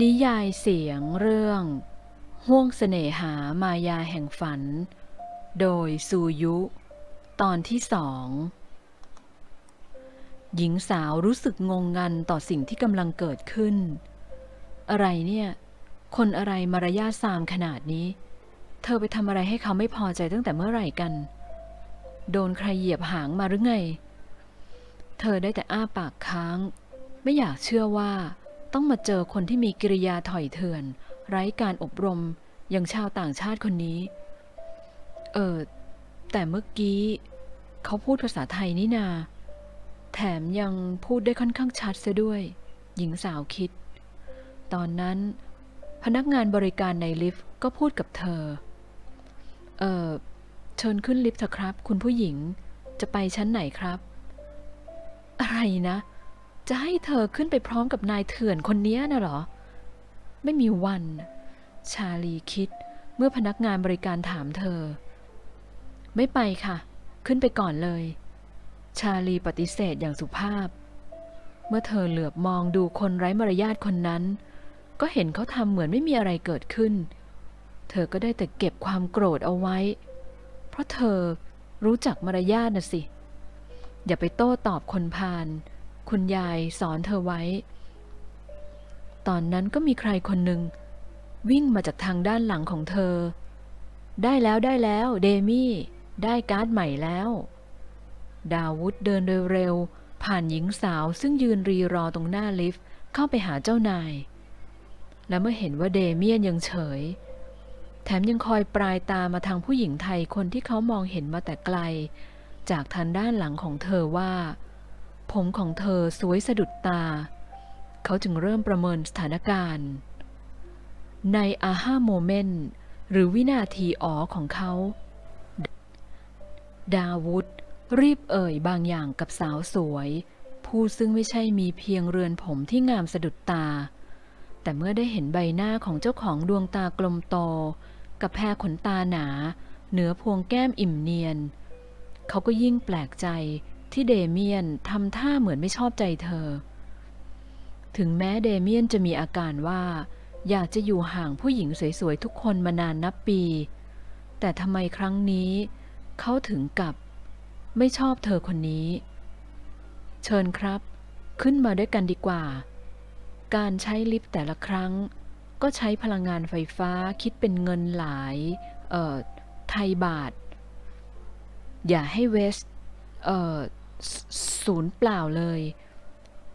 นิยายเสียงเรื่องห่วงเสน่หามายาแห่งฝัน โดยซูยุ ตอนที่สอง หญิงสาวรู้สึกงงงันต่อสิ่งที่กำลังเกิดขึ้น อะไรเนี่ย คนอะไรมารยาทซามขนาดนี้ เธอไปทำอะไรให้เขาไม่พอใจตั้งแต่เมื่อไหร่กัน โดนใครเหยียบหางมาหรือไง เธอได้แต่อ้าปากค้าง ไม่อยากเชื่อว่า ต้องมาเจอคนที่มีกิริยาถอยเถื่อน ไร้การอบรมอย่างชาวต่างชาติคนนี้ เออ แต่เมื่อกี้ เขาพูดภาษาไทยนี่นา แถมยังพูดได้ค่อนข้างชัดซะด้วย หญิงสาวคิด ตอนนั้น พนักงานบริการในลิฟต์ก็พูดกับเธอ เออเชิญขึ้นลิฟต์เถอะครับ คุณผู้หญิงจะไปชั้นไหนครับ อะไรนะ จะให้เธอขึ้นไปพร้อมกับนายเถื่อนคนนี้น่ะหรอ ไม่มีวัน ชาลีคิดเมื่อพนักงานบริการถามเธอ ไม่ไปค่ะ ขึ้นไปก่อนเลย ชาลีปฏิเสธอย่างสุภาพ เมื่อเธอเหลือบมองดูคนไร้มารยาทคนนั้น ก็เห็นเขาทำเหมือนไม่มีอะไรเกิดขึ้น เธอก็ได้แต่เก็บความโกรธเอาไว้ เพราะเธอรู้จักมารยาทนะสิ อย่าไปโต้ตอบคนพาล คุณยายสอนเธอไว้ ตอนนั้นก็มีใครคนหนึ่ง วิ่งมาจากทางด้านหลังของเธอ ได้แล้วได้แล้วเดมี่ ได้การ์ดใหม่แล้ว ดาวุธเดินเร็วๆผ่านหญิงสาวซึ่งยืนรีรอตรงหน้าลิฟต์เข้าไปหาเจ้านาย และเมื่อเห็นว่าเดเมียนยังเฉย แถมยังคอยปลายตามาทางผู้หญิงไทยคนที่เขามองเห็นมาแต่ไกล จากทางด้านหลังของเธอว่า ผมของเธอสวยสะดุดตา เขาจึงเริ่มประเมินสถานการณ์ ในอาห้าโมเมนต์หรือวินาทีอ๋อของเขา ดาวุธรีบเอ่ยบางอย่างกับสาวสวย ผู้ซึ่งไม่ใช่มีเพียงเรือนผมที่งามสะดุดตา แต่เมื่อได้เห็นใบหน้าของเจ้าของดวงตากลมโต กับแพรขนตาหนา เหนือพวงแก้มอิ่มเนียน เขาก็ยิ่งแปลกใจ ที่เดเมียนทำท่าเหมือนไม่ชอบใจเธอ ถึงแม้เดเมียนจะมีอาการว่า อยากจะอยู่ห่างผู้หญิงสวยๆทุกคนมานานนับปี แต่ทำไมครั้งนี้เขาถึงกับ ไม่ชอบเธอคนนี้ เชิญครับ ขึ้นมาด้วยกันดีกว่า การใช้ลิฟต์แต่ละครั้ง ก็ใช้พลังงานไฟฟ้าคิดเป็นเงินหลายเอ่อไทยบาท อย่าให้เวสเอ่อ ศูนย์เปล่าเลย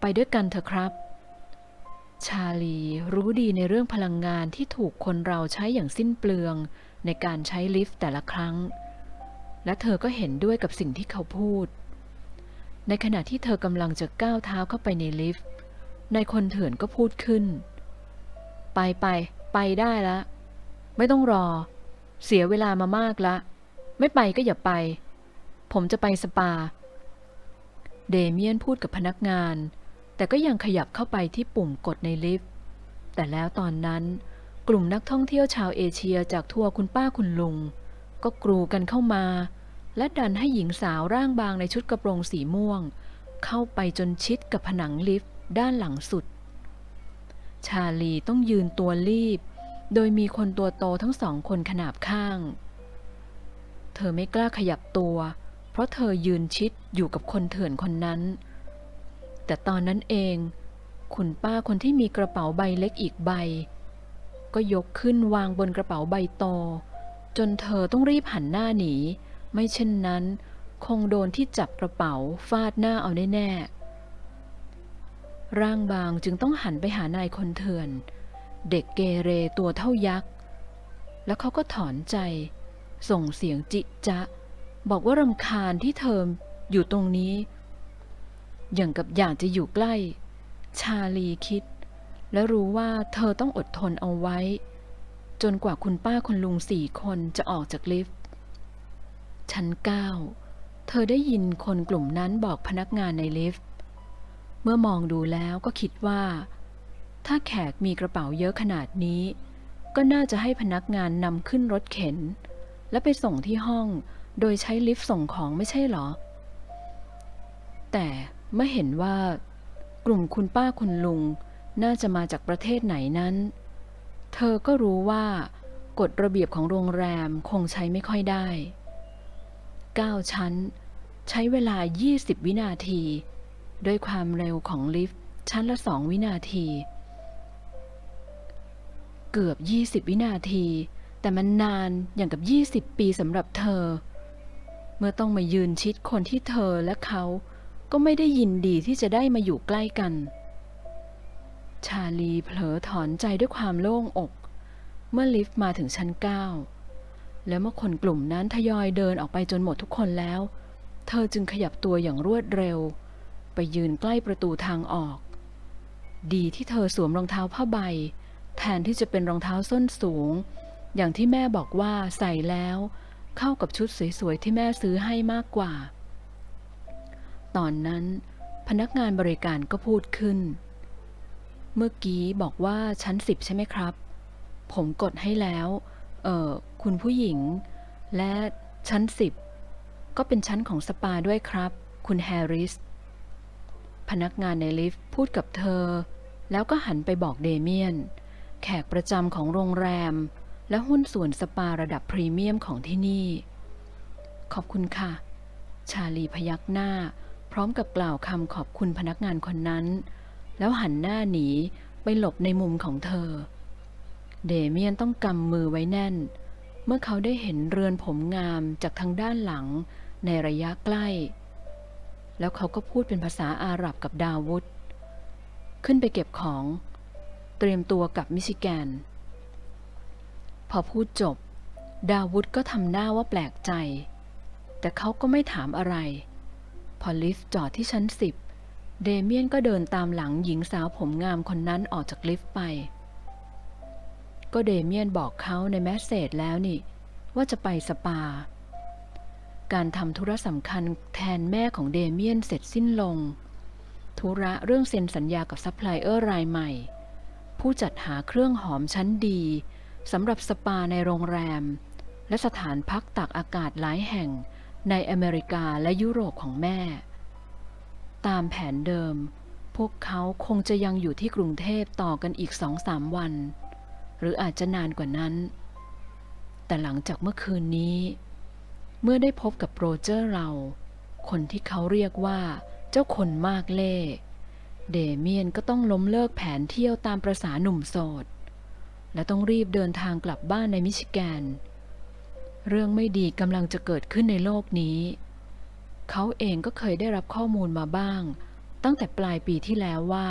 ไปด้วยกันเถอะครับ ชาลีรู้ดีในเรื่องพลังงานที่ถูกคนเราใช้อย่างสิ้นเปลือง ในการใช้ลิฟต์แต่ละครั้ง และเธอก็เห็นด้วยกับสิ่งที่เขาพูด ในขณะที่เธอกำลังจะก้าวเท้าเข้าไปในลิฟต์นายคนเถื่อนก็พูดขึ้น ไปไปไปได้ละไม่ต้องรอ เสียเวลามามากละ ไม่ไปก็อย่าไป ผมจะไปสปา เดเมียนพูดกับพนักงาน แต่ก็ยังขยับเข้าไปที่ปุ่มกดในลิฟต์ แต่แล้วตอนนั้น กลุ่มนักท่องเที่ยวชาวเอเชียจากทัวคุณป้าคุณลุง ก็กรูกันเข้ามา และดันให้หญิงสาวร่างบางในชุดกระโปรงสีม่วง เข้าไปจนชิดกับผนังลิฟต์ด้านหลังสุด ชาลีต้องยืนตัวรีบ โดยมีคนตัวโตทั้งสองคนขนาบข้าง เธอไม่กล้าขยับตัวเพราะเธอยืนชิดอยู่กับคนเถื่อนคนนั้น แต่ตอนนั้นเองคุณป้าคนที่มีกระเป๋าใบเล็กอีกใบ ก็ยกขึ้นวางบนกระเป๋าใบโต จนเธอต้องรีบหันหน้าหนี ไม่เช่นนั้น คงโดนที่จับกระเป๋าฟาดหน้าเอาแน่ๆร่างบางจึงต้องหันไปหานายคนเถื่อน เด็กเกเรตัวเท่ายักษ์ แล้วเขาก็ถอนใจ ส่งเสียงจิจะ บอกว่ารำคาญที่เธออยู่ตรงนี้ อย่างกับอยากจะอยู่ใกล้ ชาลีคิด และรู้ว่าเธอต้องอดทนเอาไว้ จนกว่าคุณป้าคุณลุงสี่คนจะออกจากลิฟต์ ชั้นเก้าเธอได้ยินคนกลุ่มนั้นบอกพนักงานในลิฟต์ เมื่อมองดูแล้วก็คิดว่า ถ้าแขกมีกระเป๋าเยอะขนาดนี้ ก็น่าจะให้พนักงานนำขึ้นรถเข็น และไปส่งที่ห้อง โดยใช้ลิฟต์ส่งของไม่ใช่หรอ แต่เมื่อเห็นว่ากลุ่มคุณป้าคุณลุงน่าจะมาจากประเทศไหนนั้น เธอก็รู้ว่ากฎระเบียบของโรงแรมคงใช้ไม่ค่อยได้ 9 ชั้น ใช้เวลา 20 วินาที ด้วยความเร็วของลิฟต์ชั้นละ 2 วินาที เกือบ 20 วินาที แต่มันนานอย่างกับ 20 ปีสำหรับเธอ เมื่อต้องมายืนชิดคนที่เธอและเขา ก็ไม่ได้ยินดีที่จะได้มาอยู่ใกล้กัน ชาลีเผลอถอนใจด้วยความโล่งอก เมื่อลิฟต์มาถึงชั้น9แล้วเมื่อคนกลุ่มนั้นทยอยเดินออกไปจนหมดทุกคนแล้ว เธอจึงขยับตัวอย่างรวดเร็ว ไปยืนใกล้ประตูทางออก ดีที่เธอสวมรองเท้าผ้าใบ แทนที่จะเป็นรองเท้าส้นสูง อย่างที่แม่บอกว่าใส่แล้ว เข้ากับชุดสวยๆที่แม่ซื้อให้มากกว่า ตอนนั้นพนักงานบริการก็พูดขึ้น เมื่อกี้บอกว่าชั้นสิบใช่ไหมครับ ผมกดให้แล้ว เออคุณผู้หญิง และชั้นสิบก็เป็นชั้นของสปาด้วยครับ คุณแฮร์ริส พนักงานในลิฟต์พูดกับเธอ แล้วก็หันไปบอกเดเมียน แขกประจำของโรงแรม และหุ้นส่วนสปาระดับพรีเมียมของที่นี่ ขอบคุณค่ะ ชาลีพยักหน้า พร้อมกับกล่าวคำขอบคุณพนักงานคนนั้น แล้วหันหน้าหนีไปหลบในมุมของเธอ เดเมียนต้องกำมือไว้แน่น เมื่อเขาได้เห็นเรือนผมงามจากทางด้านหลังในระยะใกล้ แล้วเขาก็พูดเป็นภาษาอาหรับกับดาวุธ ขึ้นไปเก็บของ เตรียมตัวกับมิชิแกน พอพูดจบ ดาวุธก็ทำหน้าว่าแปลกใจ แต่เขาก็ไม่ถามอะไร พอลิฟต์จอดที่ชั้นสิบเดเมียนก็เดินตามหลังหญิงสาวผมงามคนนั้นออกจากลิฟต์ไป ก็เดเมียนบอกเขาในแมสเซจแล้วนี่ ว่าจะไปสปา การทำธุระสำคัญแทนแม่ของเดเมียนเสร็จสิ้นลง ธุระเรื่องเซ็นสัญญากับซัพพลายเออร์รายใหม่ ผู้จัดหาเครื่องหอมชั้นดี สำหรับสปาในโรงแรม และสถานพักตากอากาศหลายแห่งในอเมริกาและยุโรปของแม่ ตามแผนเดิม พวกเขาคงจะยังอยู่ที่กรุงเทพต่อกันอีกสองสามวัน หรืออาจจะนานกว่านั้น แต่หลังจากเมื่อคืนนี้ เมื่อได้พบกับโรเจอร์เรา คนที่เขาเรียกว่าเจ้าคนมากเล่ เดเมียนก็ต้องล้มเลิกแผนเที่ยวตามประษาหนุ่มโสด และต้องรีบเดินทางกลับบ้านในมิชิแกน เรื่องไม่ดีกำลังจะเกิดขึ้นในโลกนี้ เขาเองก็เคยได้รับข้อมูลมาบ้าง ตั้งแต่ปลายปีที่แล้วว่า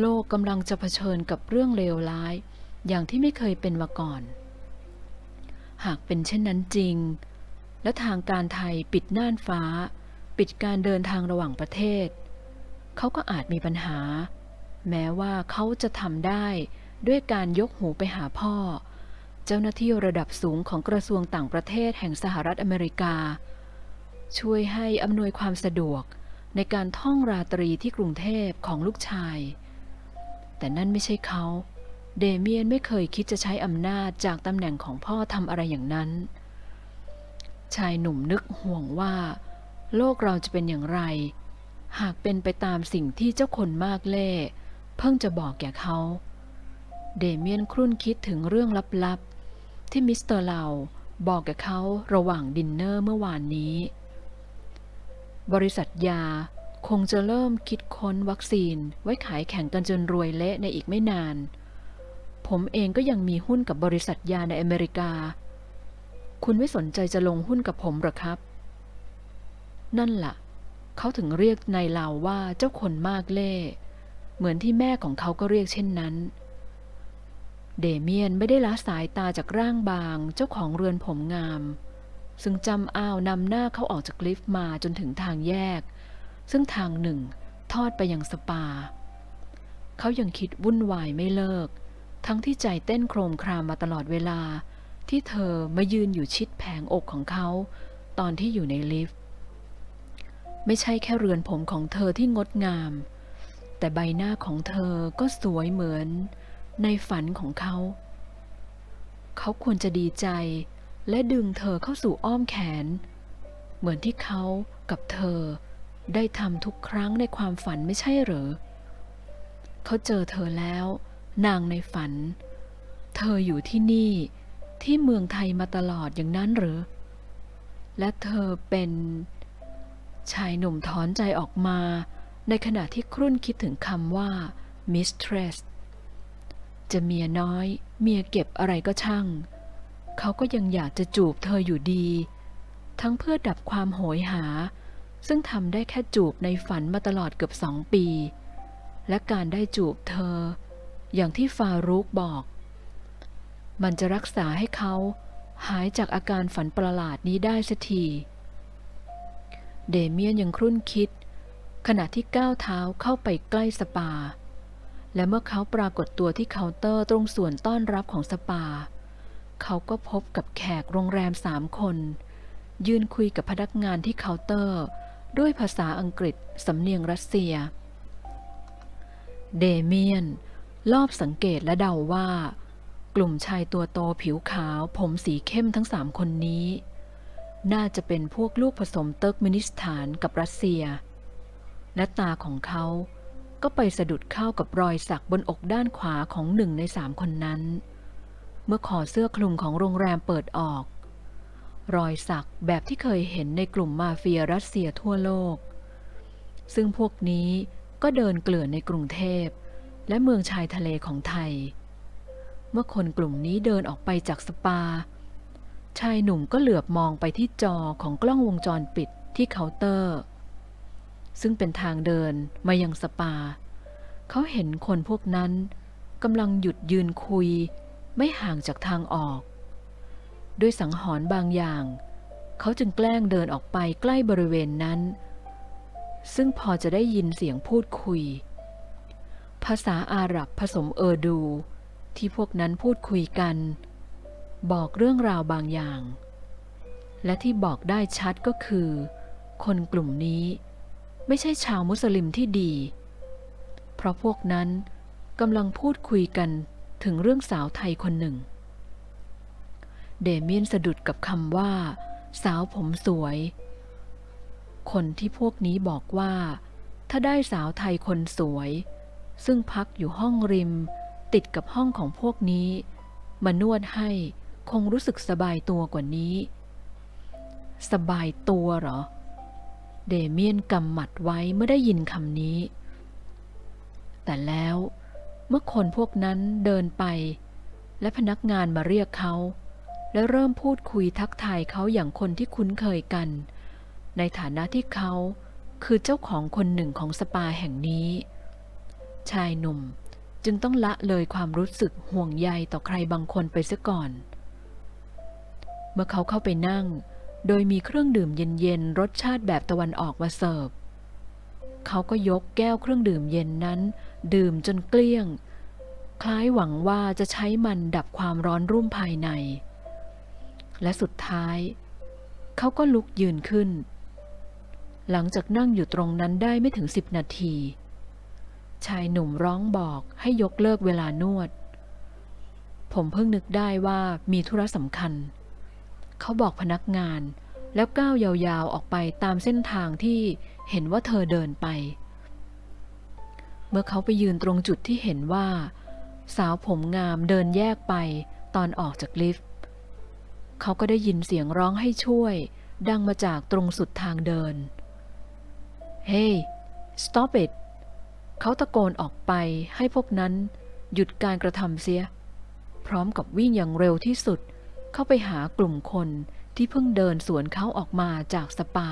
โลกกำลังจะเผชิญกับเรื่องเลวร้าย อย่างที่ไม่เคยเป็นมาก่อน หากเป็นเช่นนั้นจริง และทางการไทยปิดน่านฟ้า ปิดการเดินทางระหว่างประเทศ เขาก็อาจมีปัญหา แม้ว่าเขาจะทำได้ ด้วยการยกหูไปหาพ่อ เจ้าหน้าที่ระดับสูงของกระทรวงต่างประเทศแห่งสหรัฐอเมริกา ช่วยให้อำนวยความสะดวกในการท่องราตรีที่กรุงเทพของลูกชาย แต่นั่นไม่ใช่เขา เดเมียนไม่เคยคิดจะใช้อำนาจจากตำแหน่งของพ่อทำอะไรอย่างนั้น ชายหนุ่มนึกห่วงว่า โลกเราจะเป็นอย่างไร หากเป็นไปตามสิ่งที่เจ้าคนมากเล่ เพิ่งจะบอกแก่เขา เดเมียนครุ่นคิดถึงเรื่องลับๆ ที่มิสเตอร์เหลาบอกแก่เขาระหว่างดินเนอร์เมื่อวานนี้ บริษัทยาคงจะเริ่มคิดค้นวัคซีนไว้ขายแข่งกันจนรวยเละในอีกไม่นาน ผมเองก็ยังมีหุ้นกับบริษัทยาในอเมริกา คุณไม่สนใจจะลงหุ้นกับผมหรอครับ นั่นละ่ะ เขาถึงเรียกนายเหลาว่าเจ้าคนมากเล่ เหมือนที่แม่ของเขาก็เรียกเช่นนั้น เดเมียนไม่ได้ละสายตาจากร่างบางเจ้าของเรือนผมงาม ซึ่งจำอ้าวนำหน้าเขาออกจากลิฟต์มาจนถึงทางแยก ซึ่งทางหนึ่งทอดไปยังสปา เขายังคิดวุ่นวายไม่เลิก ทั้งที่ใจเต้นโครมครามมาตลอดเวลา ที่เธอมายืนอยู่ชิดแผงอกของเขา ตอนที่อยู่ในลิฟต์ ไม่ใช่แค่เรือนผมของเธอที่งดงาม แต่ใบหน้าของเธอก็สวยเหมือน ในฝันของเขา เขาควรจะดีใจและดึงเธอเข้าสู่อ้อมแขน เหมือนที่เขากับเธอได้ทำทุกครั้งในความฝันไม่ใช่หรือ เขาเจอเธอแล้ว นางในฝัน เธออยู่ที่นี่ที่เมืองไทยมาตลอดอย่างนั้นหรือ และเธอเป็นชายหนุ่มถอนใจออกมา ในขณะที่ครุ่นคิดถึงคำว่า mistress จะเมียน้อย เมียเก็บอะไรก็ช่าง เขาก็ยังอยากจะจูบเธออยู่ดี ทั้งเพื่อดับความโหยหา ซึ่งทำได้แค่จูบในฝันมาตลอดเกือบสองปี และการได้จูบเธอ อย่างที่ฟารุกบอก มันจะรักษาให้เขาหายจากอาการฝันประหลาดนี้ได้สักทีเดเมียนยังครุ่นคิด ขณะที่ก้าวเท้าเข้าไปใกล้สปา และเมื่อเขาปรากฏตัวที่เคาน์เตอร์ตรงส่วนต้อนรับของสปา เขาก็พบกับแขกโรงแรมสามคน ยืนคุยกับพนักงานที่เคาน์เตอร์ ด้วยภาษาอังกฤษสำเนียงรัสเซีย เดเมียนลอบสังเกตและเดาว่า กลุ่มชายตัวโตผิวขาวผมสีเข้มทั้งสามคนนี้ น่าจะเป็นพวกลูกผสมเติร์กมินิสถานกับรัสเซีย และตาของเขา ก็ไปสะดุดเข้ากับรอยสักบนอกด้านขวาของหนึ่งในสามคนนั้น เมื่อคอเสื้อคลุมของโรงแรมเปิดออก รอยสักแบบที่เคยเห็นในกลุ่มมาเฟียรัสเซียทั่วโลก ซึ่งพวกนี้ก็เดินเกลื่อนในกรุงเทพ และเมืองชายทะเลของไทย เมื่อคนกลุ่มนี้เดินออกไปจากสปา ชายหนุ่มก็เหลือบมองไปที่จอของกล้องวงจรปิดที่เคาน์เตอร์ ซึ่งเป็นทางเดินมายังสปา เขาเห็นคนพวกนั้นกำลังหยุดยืนคุย ไม่ห่างจากทางออก ด้วยสังหรณ์บางอย่าง เขาจึงแกล้งเดินออกไปใกล้บริเวณนั้น ซึ่งพอจะได้ยินเสียงพูดคุย ภาษาอาหรับผสมเออร์ดู ที่พวกนั้นพูดคุยกัน บอกเรื่องราวบางอย่าง และที่บอกได้ชัดก็คือ คนกลุ่มนี้ ไม่ใช่ชาวมุสลิมที่ดี เพราะพวกนั้นกำลังพูดคุยกันถึงเรื่องสาวไทยคนหนึ่ง เดเมียนสะดุดกับคำว่า สาวผมสวย คนที่พวกนี้บอกว่า ถ้าได้สาวไทยคนสวย ซึ่งพักอยู่ห้องริม ติดกับห้องของพวกนี้ มานวดให้คงรู้สึกสบายตัวกว่านี้ สบายตัวเหรอ เดเมียนกำหมัดไว้เมื่อได้ยินคำนี้ แต่แล้วเมื่อคนพวกนั้นเดินไป และพนักงานมาเรียกเขา และเริ่มพูดคุยทักทายเขาอย่างคนที่คุ้นเคยกัน ในฐานะที่เขาคือเจ้าของคนหนึ่งของสปาแห่งนี้ ชายหนุ่มจึงต้องละเลยความรู้สึกห่วงใยต่อใครบางคนไปเสียก่อน เมื่อเขาเข้าไปนั่ง โดยมีเครื่องดื่มเย็นๆรสชาติแบบตะวันออกมาเสิร์ฟ เขาก็ยกแก้วเครื่องดื่มเย็นนั้น ดื่มจนเกลี้ยง คล้ายหวังว่าจะใช้มันดับความร้อนรุ่มภายใน และสุดท้าย เขาก็ลุกยืนขึ้น หลังจากนั่งอยู่ตรงนั้นได้ไม่ถึงสิบนาที ชายหนุ่มร้องบอกให้ยกเลิกเวลานวด ผมเพิ่งนึกได้ว่ามีธุระสำคัญ เขาบอกพนักงาน แล้วก้าวยาวๆออกไปตามเส้นทางที่เห็นว่าเธอเดินไป เมื่อเขาไปยืนตรงจุดที่เห็นว่า สาวผมงามเดินแยกไปตอนออกจากลิฟต์ เขาก็ได้ยินเสียงร้องให้ช่วย ดังมาจากตรงสุดทางเดิน เฮ้ hey, stop it เขาตะโกนออกไปให้พวกนั้นหยุดการกระทำเสีย พร้อมกับวิ่งอย่างเร็วที่สุด เข้าไปหากลุ่มคนที่เพิ่งเดินสวนเขาออกมาจากสปา